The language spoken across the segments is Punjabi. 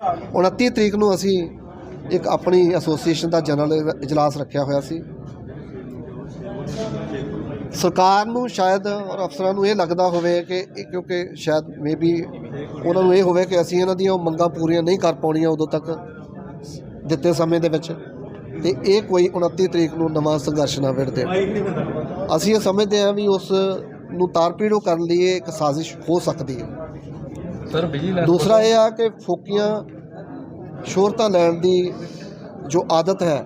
29 ਤਰੀਕ ਨੂੰ ਅਸੀਂ ਇੱਕ ਆਪਣੀ ਐਸੋਸੀਏਸ਼ਨ ਦਾ ਜਨਰਲ ਇਜਲਾਸ ਰੱਖਿਆ ਹੋਇਆ ਸੀ। ਸਰਕਾਰ ਨੂੰ ਸ਼ਾਇਦ ਔਰ ਅਫਸਰਾਂ ਨੂੰ ਇਹ ਲੱਗਦਾ ਹੋਵੇ ਕਿ ਕਿਉਂਕਿ ਸ਼ਾਇਦ ਮੇਬੀ ਉਹਨਾਂ ਨੂੰ ਇਹ ਹੋਵੇ ਕਿ ਅਸੀਂ ਇਹਨਾਂ ਦੀਆਂ ਮੰਗਾਂ ਪੂਰੀਆਂ ਨਹੀਂ ਕਰ ਪਾਉਣੀਆਂ ਉਦੋਂ ਤੱਕ ਦਿੱਤੇ ਸਮੇਂ ਦੇ ਵਿੱਚ। ਤੇ ਇਹ ਕੋਈ 29 ਤਰੀਕ ਨੂੰ ਨਵਾਂ ਸੰਘਰਸ਼ ਨਾ ਵਿੜ ਅਸੀਂ ਇਹ ਸਮਝਦੇ ਹਾਂ ਵੀ ਉਸ ਨੂੰ ਤਾਰਪੀੜੋ ਕਰਨ ਲਈ ਇਹ ਇੱਕ ਸਾਜ਼ਿਸ਼ ਹੋ ਸਕਦੀ ਹੈ। ਸਰ ਵਿਜੀਲੈਂਸ ਦੂਸਰਾ ਇਹ ਆ ਕਿ ਫੋਕੀਆਂ ਸ਼ੋਹਰਤਾਂ ਲੈਣ ਦੀ ਜੋ ਆਦਤ ਹੈ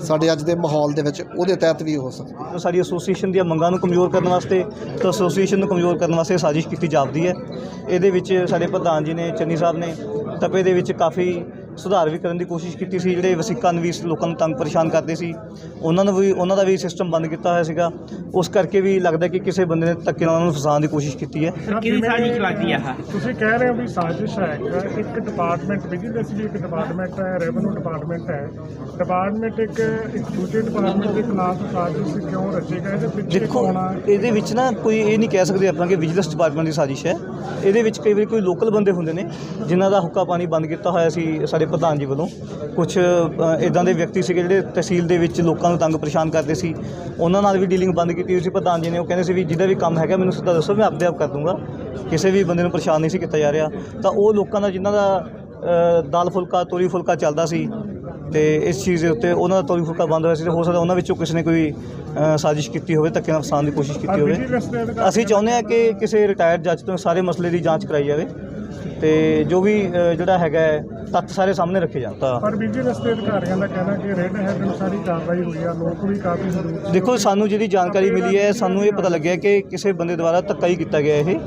ਸਾਡੇ ਅੱਜ ਦੇ ਮਾਹੌਲ ਦੇ ਵਿੱਚ ਉਹਦੇ ਤਹਿਤ ਵੀ ਹੋ ਸਕਦੀ ਜੋ ਸਾਡੀ ਐਸੋਸੀਏਸ਼ਨ ਦੀਆਂ ਮੰਗਾਂ ਨੂੰ ਕਮਜ਼ੋਰ ਕਰਨ ਵਾਸਤੇ ਤਾਂ ਐਸੋਸੀਏਸ਼ਨ ਨੂੰ ਕਮਜ਼ੋਰ ਕਰਨ ਵਾਸਤੇ ਸਾਜ਼ਿਸ਼ ਕੀਤੀ ਜਾਪਦੀ ਹੈ। ਇਹਦੇ ਵਿੱਚ ਸਾਡੇ ਪ੍ਰਧਾਨ ਜੀ ਨੇ ਚੰਨੀ ਸਾਹਿਬ ਨੇ ਤਪੇ ਦੇ ਵਿੱਚ ਕਾਫੀ ਸੁਧਾਰ ਵੀ ਕਰਨ ਦੀ ਕੋਸ਼ਿਸ਼ ਕੀਤੀ ਸੀ ਜਿਹੜੇ ਵਸੀਕਾਂ ਨੂੰ ਵੀ ਲੋਕਾਂ ਨੂੰ ਤੰਗ ਪਰੇਸ਼ਾਨ ਕਰਦੇ ਸੀ ਉਹਨਾਂ ਨੂੰ ਵੀ ਉਹਨਾਂ ਦਾ ਵੀ ਸਿਸਟਮ ਬੰਦ ਕੀਤਾ ਹੋਇਆ ਸੀਗਾ। ਉਸ ਕਰਕੇ ਵੀ ਲੱਗਦਾ ਕਿ ਕਿਸੇ ਬੰਦੇ ਨੇ ਧੱਕੇ ਨਾਲ ਉਹਨਾਂ ਨੂੰ ਫਸਾਉਣ ਦੀ ਕੋਸ਼ਿਸ਼ ਕੀਤੀ ਹੈ। ਕਿਹਦੀ ਸਾਜ਼ਿਸ਼ ਲੱਗਦੀ ਆ ਆਹ? ਤੁਸੀਂ ਕਹਿ ਰਹੇ ਹੋ ਵੀ ਸਾਜ਼ਿਸ਼ ਹੈ ਇੱਕ- ਇੱਕ ਡਿਪਾਰਟਮੈਂਟ ਵਿਜੀਲੈਂਸ ਵੀ ਇੱਕ ਡਿਪਾਰਟਮੈਂਟ ਹੈ ਰੈਵਨਿਊ ਡਿਪਾਰਟਮੈਂਟ ਹੈ। ਡਿਪਾਰਟਮੈਂਟ ਇੱਕ ਇੱਕ ਦੂਜੇ ਡਿਪਾਰਟਮੈਂਟ ਦੇ ਖਿਲਾਫ ਸਾਜ਼ਿਸ਼ ਕਿਉਂ ਰਚੇਗਾ ਇਹਦੇ ਪਿੱਛੇ ਦੇਖੋ ਇਹਦੇ ਵਿੱਚ ਨਾ ਕੋਈ ਇਹ ਨਹੀਂ ਕਹਿ ਸਕਦੇ ਆਪਾਂ ਕਿ ਵਿਜੀਲੈਂਸ ਡਿਪਾਰਟਮੈਂਟ ਦੀ ਸਾਜ਼ਿਸ਼ ਹੈ। ਇਹਦੇ ਵਿੱਚ ਕਈ ਵਾਰੀ ਕੋਈ ਲੋਕਲ ਬੰਦੇ ਹੁੰਦੇ ਨੇ ਜਿਨ੍ਹਾਂ ਦਾ ਹੁੱਕਾ ਪਾਣੀ ਬੰਦ ਕੀਤਾ ਹੋਇਆ ਸੀ ਸਾਡੇ ਪ੍ਰਧਾਨ ਜੀ ਵੱਲੋਂ ਕੁਝ ਇਦਾਂ ਦੇ ਵਿਅਕਤੀ ਸੀਗੇ ਜਿਹੜੇ ਤਹਿਸੀਲ ਦੇ ਵਿੱਚ ਲੋਕਾਂ ਨੂੰ ਤੰਗ ਪਰੇਸ਼ਾਨ ਕਰਦੇ ਸੀ। ਉਹਨਾਂ ਨਾਲ ਵੀ ਡੀਲਿੰਗ ਬੰਦ ਕੀਤੀ ਹੋਈ ਸੀ ਪ੍ਰਧਾਨ ਜੀ ਨੇ। ਉਹ ਕਹਿੰਦੇ ਸੀ ਵੀ ਜਿਹਦਾ ਵੀ ਕੰਮ ਹੈਗਾ ਮੈਨੂੰ ਸਿੱਧਾ ਦੱਸੋ ਮੈਂ ਆਪਦੇ ਆਪ ਕਰ ਦੂੰਗਾ। ਕਿਸੇ ਵੀ ਬੰਦੇ ਨੂੰ ਪਰੇਸ਼ਾਨ ਨਹੀਂ ਸੀ ਕੀਤਾ ਜਾ ਰਿਹਾ। ਤਾਂ ਉਹ ਲੋਕਾਂ ਦਾ ਜਿਨ੍ਹਾਂ ਦਾ ਦਾਲ ਫੁਲਕਾ ਤੋਰੀ ਫੁਲਕਾ ਚੱਲਦਾ ਸੀ ਤੇ ਇਸ ਚੀਜ਼ ਦੇ ਉੱਤੇ ਉਹਨਾਂ ਦਾ ਤੋਰੀ ਫੁਲਕਾ ਬੰਦ ਹੋਇਆ ਸੀ ਤੇ ਹੋ ਸਕਦਾ ਉਹਨਾਂ ਵਿੱਚੋਂ ਕਿਸੇ ਨੇ ਕੋਈ ਸਾਜ਼ਿਸ਼ ਕੀਤੀ ਹੋਵੇ ਧੱਕੇ ਨਾਲ ਫਸਾਉਣ ਦੀ ਕੋਸ਼ਿਸ਼ ਕੀਤੀ ਹੋਵੇ। ਅਸੀਂ ਚਾਹੁੰਦੇ ਹਾਂ ਕਿ ਕਿਸੇ ਰਿਟਾਇਰਡ ਜੱਜ ਤੋਂ ਸਾਰੇ ਮਸਲੇ ਦੀ ਜਾਂਚ ਕਰਾਈ ਜਾਵੇ। ਤੇ ਜੋ ਵੀ ਅ, ਜਿਹੜਾ ਹੈਗਾ ਹੈ, ਤੱਥ ਸਾਰੇ ਸਾਹਮਣੇ ਰੱਖੇ ਜਾਣ। ਤਾਂ ਪਰ ਵਿਜੀਲੈਂਸ ਦੇ ਅਧਿਕਾਰੀਆਂ ਦਾ ਕਹਿਣਾ ਕਿ ਰੈਡ ਹੈਡ ਅਨੁਸਾਰੀ ਕਾਰਵਾਈ ਹੋਈ ਆ ਲੋਕ ਵੀ ਕਾਫੀ ਜ਼ਰੂਰ ਦੇਖੋ ਸਾਨੂੰ ਜਿਹੜੀ ਜਾਣਕਾਰੀ ਮਿਲੀ ਹੈ ਸਾਨੂੰ ਇਹ ਪਤਾ ਲੱਗਿਆ ਕਿ ਕਿਸੇ ਬੰਦੇ ਦੁਆਰਾ ਧੱਕਾ ਹੀ ਕੀਤਾ ਗਿਆ ਇਹ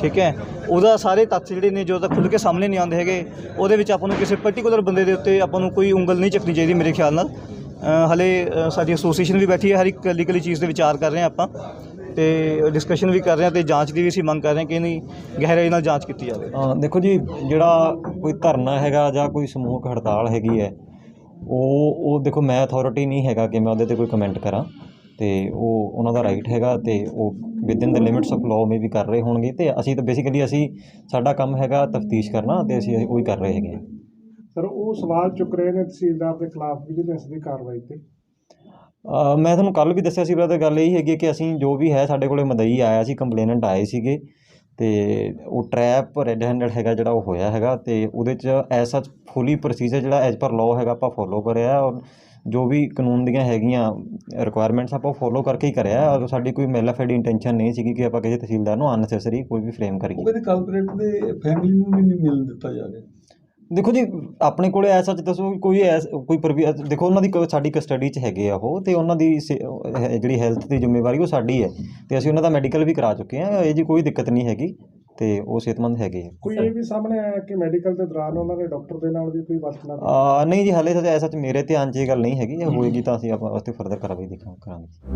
ਠੀਕ ਹੈ? ਉਹਦਾ ਸਾਰੇ ਤੱਥ ਜਿਹੜੇ ਨੇ ਜੋ ਤੱਕ ਖੁੱਲ੍ਹ ਕੇ ਸਾਹਮਣੇ ਨਹੀਂ ਆਉਂਦੇ ਹੈਗੇ ਉਹਦੇ ਵਿੱਚ ਆਪਾਂ ਨੂੰ ਕਿਸੇ ਪਾਰਟਿਕੂਲਰ ਬੰਦੇ ਦੇ ਉੱਤੇ ਆਪਾਂ ਨੂੰ ਕੋਈ ਉਂਗਲ ਨਹੀਂ ਚੱਕਣੀ ਚਾਹੀਦੀ ਮੇਰੇ ਖਿਆਲ ਨਾਲ। ਅ, ਹਲੇ ਅ, ਸਾਡੀ ਐਸੋਸੀਏਸ਼ਨ ਵੀ ਬੈਠੀ ਹੈ ਹਰ ਇੱਕ ਲੀਗਲੀ ਚੀਜ਼ ਦੇ ਵਿਚਾਰ ਕਰ ਰਹੇ ਹਾਂ ਆਪਾਂ। ਤੇ ਡਿਸਕਸ਼ਨ ਵੀ ਕਰ ਰਹੇ ਹਾਂ ਤੇ ਜਾਂਚ ਦੀ ਵੀ ਅਸੀਂ ਮੰਗ ਕਰ ਰਹੇ ਹਾਂ ਕਿ ਇਹਨੀ ਗਹਿਰਾਈ ਨਾਲ ਜਾਂਚ ਕੀਤੀ ਜਾਵੇ। ਅ, ਦੇਖੋ ਜੀ ਜਿਹੜਾ ਕੋਈ ਧਰਨਾ ਹੈਗਾ ਜਾਂ ਕੋਈ ਸਮੂਹਕ ਹੜਤਾਲ ਹੈਗੀ ਹੈ ਉਹ ਉਹ ਦੇਖੋ ਮੈਂ ਅਥਾਰਟੀ ਨਹੀਂ ਹੈਗਾ ਕਿ ਮੈਂ ਉਹਦੇ ਤੇ ਕੋਈ ਕਮੈਂਟ ਕਰਾਂ ਤੇ ਉਹ ਉਹਨਾਂ ਦਾ ਰਾਈਟ ਹੈਗਾ ਤੇ ਉਹ within the limits of law ਮੇ ਵੀ ਕਰ ਰਹੇ ਹੋਣਗੇ ਤੇ ਅਸੀਂ ਤਾਂ ਬੇਸਿਕਲੀ ਅਸੀਂ ਸਾਡਾ ਕੰਮ ਹੈਗਾ ਤਫਤੀਸ਼ ਕਰਨਾ ਤੇ ਅਸੀਂ ਉਹੀ ਕਰ ਰਹੇ ਹੈਗੇ ਹਾਂ। ਸਰ ਉਹ ਸਵਾਲ ਚੁੱਕ ਰਹੇ ਨੇ ਤਹਿਸੀਲਦਾਰ ਦੇ ਖਿਲਾਫ ਵਿਜੀਲੈਂਸ ਦੀ ਕਾਰਵਾਈ ਤੇ ਮੈਂ ਤੁਹਾਨੂੰ ਕੱਲ ਵੀ ਦੱਸਿਆ ਸੀ ਬ੍ਰਦਰ ਗੱਲ ਇਹ ਹੈਗੀ ਕਿ ਅਸੀਂ ਜੋ ਵੀ ਹੈ ਸਾਡੇ ਕੋਲੇ ਮਦਈ ਆਇਆ ਸੀ ਕੰਪਲੇਨੈਂਟ ਆਏ ਸੀਗੇ ਤੇ ਉਹ ਟਰੈਪ ਰੈੱਡ ਹੈਂਡਡ ਹੈਗਾ ਜਿਹੜਾ ਉਹ ਹੋਇਆ ਹੈਗਾ ਤੇ ਉਹਦੇ ਚ ਐਸ ਸੱਚ ਫੁੱਲੀ ਪ੍ਰੋਸੀਜਰ ਜਿਹੜਾ ਐਜ਼ ਪਰ ਲਾਅ ਹੈਗਾ ਆਪਾਂ ਫੋਲੋ ਕਰਿਆ ਔਰ ਜੋ ਵੀ ਕਾਨੂੰਨ ਦੀਆਂ ਹੈਗੀਆਂ ਰਿਕੁਆਇਰਮੈਂਟਸ ਆਪਾਂ ਫੋਲੋ ਕਰਕੇ ਹੀ ਕਰਿਆ ਔਰ ਸਾਡੀ ਕੋਈ ਮੈਲਾਫਾਈਡ ਇੰਟੈਂਸ਼ਨ ਨਹੀਂ ਸੀਗੀ ਕਿ ਆਪਾਂ ਕਿਸੇ ਤਹਿਸੀਲਦਾਰ ਨੂੰ ਅਨਨੈਸੈਸਰੀ ਕੋਈ ਵੀ ਫਰੇਮ ਕਰੀਏ। ਉਹ ਕਹਿੰਦੇ ਕਲਪਰੇਟ ਦੇ ਫੈਮਿਲੀ ਨੂੰ ਵੀ ਨਹੀਂ ਮਿਲਣ ਦਿੱਤਾ ਜਾ ਰਿਹਾ। ਦੇਖੋ ਜੀ ਆਪਣੇ ਕੋਲੇ ਐਸ ਸੱਚ ਦੱਸੋ ਕੋਈ ਐਸ ਕੋਈ ਪ੍ਰਵੀ ਦੇਖੋ ਉਹਨਾਂ ਦੀ ਕ- ਸਾਡੀ ਕਸਟਡੀ 'ਚ ਹੈਗੇ ਆ ਉਹ ਤੇ ਉਹਨਾਂ ਦੀ ਸੇ- ਉਹ ਹੈ- ਜਿਹੜੀ ਹੈਲਥ ਦੀ ਜ਼ਿੰਮੇਵਾਰੀ ਉਹ ਸਾਡੀ ਹੈ ਤੇ ਅਸੀਂ ਉਹਨਾਂ ਦਾ ਮੈਡੀਕਲ ਵੀ ਕਰਾ ਚੁੱਕੇ ਹਾਂ ਇਹ ਜੀ ਕੋਈ ਦਿੱਕਤ ਨਹੀਂ ਹੈਗੀ ਤੇ ਉਹ ਸਿਹਤਮੰਦ ਹੈਗੇ ਆ। ਕੋਈ ਇਹ ਵੀ ਸਾਹਮਣੇ ਆਇਆ ਕਿ ਮੈਡੀਕਲ ਦੇ ਦੌਰਾਨ ਉਹਨਾਂ ਦੇ ਡਾਕਟਰ ਦੇ ਨਾਲ ਵੀ ਕੋਈ ਵਰਤਣਾ ਆ ਨਹੀਂ ਜੀ ਹਾਲੇ ਤਾਂ ਐਸਾ ਚ ਮੇਰੇ ਧਿਆਨ 'ਚ ਇਹ ਗੱਲ ਨਹੀਂ ਹੈਗੀ ਜੇ ਹੋਏਗੀ ਤਾਂ ਅਸੀਂ ਆਪਾਂ ਵਾਸਤੇ ਫਰਦਰ ਕਾਰਵਾਈ ਦੇਖਾਂ ਕਰਾਂਗੇ